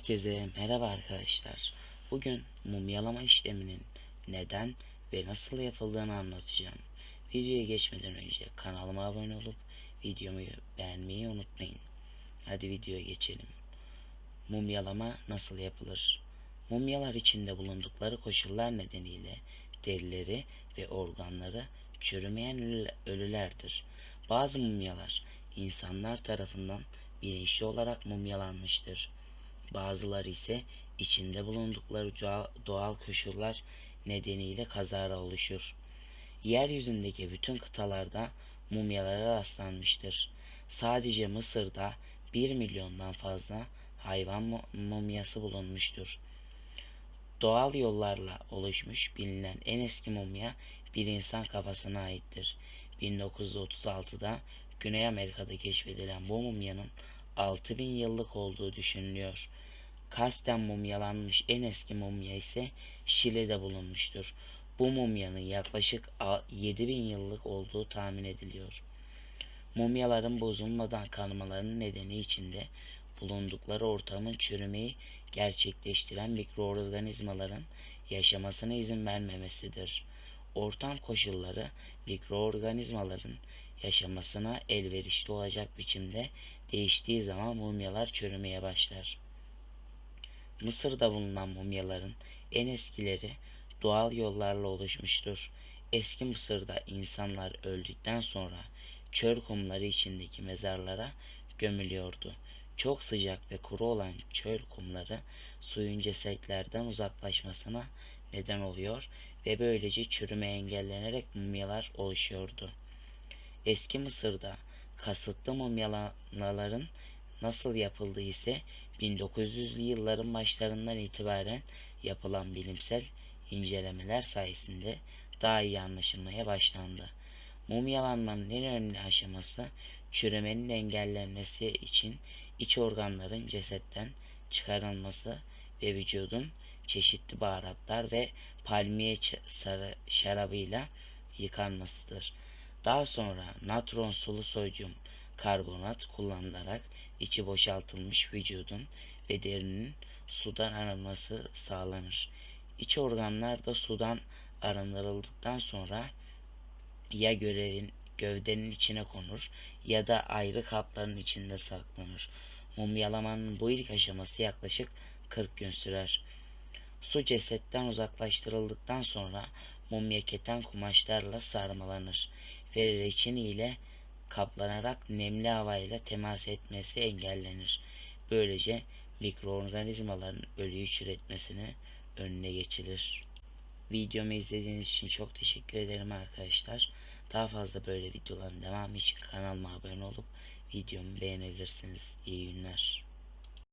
Herkese merhaba arkadaşlar. Bugün mumyalama işleminin neden ve nasıl yapıldığını anlatacağım. Videoya geçmeden önce kanalıma abone olup videomu beğenmeyi unutmayın. Hadi videoya geçelim. Mumyalama nasıl yapılır? Mumyalar içinde bulundukları koşullar nedeniyle derileri ve organları çürümeyen ölü- ölülerdir. Bazı mumyalar insanlar tarafından bilinçli olarak mumyalanmıştır. Bazıları ise içinde bulundukları doğa- doğal koşullar nedeniyle kazara oluşur. Yeryüzündeki bütün kıtalarda mumyalara rastlanmıştır. Sadece Mısır'da 1 milyondan fazla hayvan mu- mumyası bulunmuştur. Doğal yollarla oluşmuş bilinen en eski mumya bir insan kafasına aittir. 1936'da Güney Amerika'da keşfedilen bu mumyanın 6000 yıllık olduğu düşünülüyor. Kasten mumyalanmış en eski mumya ise Şili'de bulunmuştur. Bu mumyanın yaklaşık a- 7000 yıllık olduğu tahmin ediliyor. Mumyaların bozulmadan kalmalarının nedeni içinde bulundukları ortamın çürümeyi gerçekleştiren mikroorganizmaların yaşamasına izin vermemesidir. Ortam koşulları mikroorganizmaların yaşamasına elverişli olacak biçimde değiştiği zaman mumyalar çürümeye başlar. Mısır'da bulunan mumyaların en eskileri doğal yollarla oluşmuştur. Eski Mısır'da insanlar öldükten sonra çöl kumları içindeki mezarlara gömülüyordu. Çok sıcak ve kuru olan çöl kumları suyun cesetlerden uzaklaşmasına neden oluyor ve böylece çürüme engellenerek mumyalar oluşuyordu. Eski Mısır'da kasıtlı mumyalamaların nasıl yapıldığı ise 1900'lü yılların başlarından itibaren yapılan bilimsel incelemeler sayesinde daha iyi anlaşılmaya başlandı. Mumyalanmanın en önemli aşaması çürümenin engellenmesi için iç organların cesetten çıkarılması ve vücudun çeşitli baharatlar ve palmiye sarı şarabıyla yıkanmasıdır. Daha sonra natron sulu sodyum karbonat kullanılarak içi boşaltılmış vücudun ve derinin sudan arınması sağlanır. İç organlar da sudan arındırıldıktan sonra ya görevin gövdenin içine konur ya da ayrı kapların içinde saklanır. Mumyalamanın bu ilk aşaması yaklaşık 40 gün sürer. Su cesetten uzaklaştırıldıktan sonra mumya keten kumaşlarla sarmalanır ve reçin ile kaplanarak nemli havayla temas etmesi engellenir. Böylece mikroorganizmaların ölüyü çürütmesine önüne geçilir. Videomu izlediğiniz için çok teşekkür ederim arkadaşlar. Daha fazla böyle videoların devamı için kanalıma abone olup videomu beğenebilirsiniz. İyi günler.